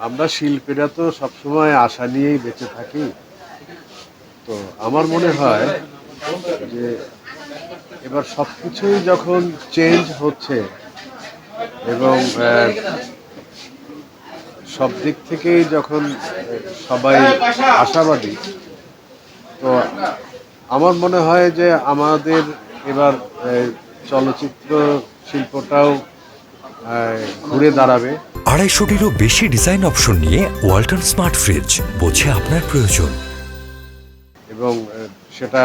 আমরা শিল্পীরা তো সবসময় আশা নিয়েই বেঁচে থাকি। তো আমার মনে হয় যে এবার সব কিছুই যখন চেঞ্জ হচ্ছে এবং সব দিক থেকেই যখন সবাই আশাবাদী, তো আমার মনে হয় যে আমাদের এবার চলচ্চিত্র শিল্পটাও ঘুরে দাঁড়াবে। আড়াইশোটিরও বেশি ডিজাইন অপশন নিয়ে ওয়ালটন স্মার্ট ফ্রিজ বোঝে আপনার প্রয়োজন। এবং সেটা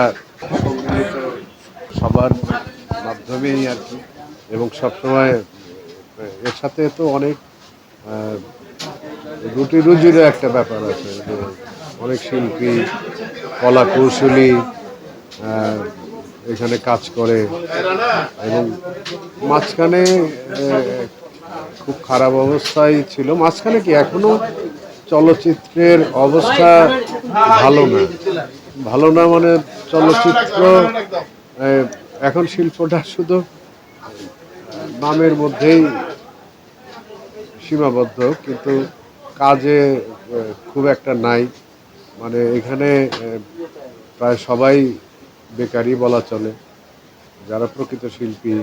সম্মিলিত সবার মাধ্যমেই আর কি। এবং সবসময় এর সাথে তো অনেক রুটি রুজিরও একটা ব্যাপার আছে। অনেক শিল্পী কলা কৌশলী এখানে কাজ করে এবং মাঝখানে খুব খারাপ অবস্থায় ছিল। মাঝখানে কি এখনও চলচ্চিত্রের অবস্থা ভালো না? ভালো না মানে চলচ্চিত্র এখন শিল্পটা শুধু নামের মধ্যেই সীমাবদ্ধ, কিন্তু কাজে খুব একটা নাই। মানে এখানে প্রায় সবাই বেকারই বলা চলে। যারা প্রকৃত শিল্পী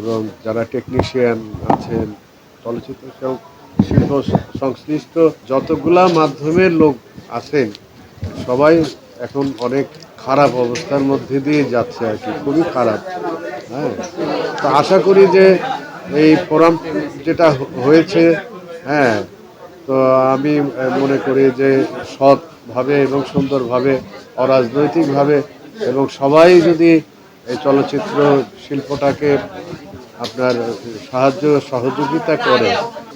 এবং যারা টেকনিশিয়ান আছেন, চলচ্চিত্র শিল্প সংশ্লিষ্ট যতগুলা মাধ্যমের লোক আছেন, সবাই এখন অনেক খারাপ অবস্থার মধ্যে দিয়ে যাচ্ছে আর কি, খুবই খারাপ। হ্যাঁ? তো আশা করি যে এই ফোরাম যেটা হয়েছে হ্যাঁ তো আমি মনে করি যে সৎভাবে এবং সুন্দরভাবে অরাজনৈতিকভাবে এবং সবাই যদি এই চলচ্চিত্র শিল্পটাকে আপনার সাহায্য, সহযোগিতা করে,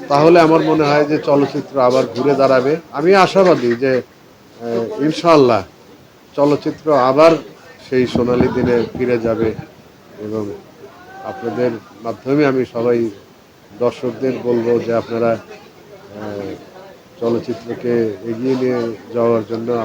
তাহলে আমার মনে হয় যে চলচ্চিত্র আবার ঘুরে দাঁড়াবে। আমি আশাবাদী যে ইনশাল্লাহ চলচ্চিত্র আবার সেই সোনালি দিনে ফিরে যাবে এবং আপনাদের মাধ্যমে আমি সবাই দর্শকদের বলব যে আপনারা চলচ্চিত্রকে এগিয়ে নিয়ে যাওয়ার জন্য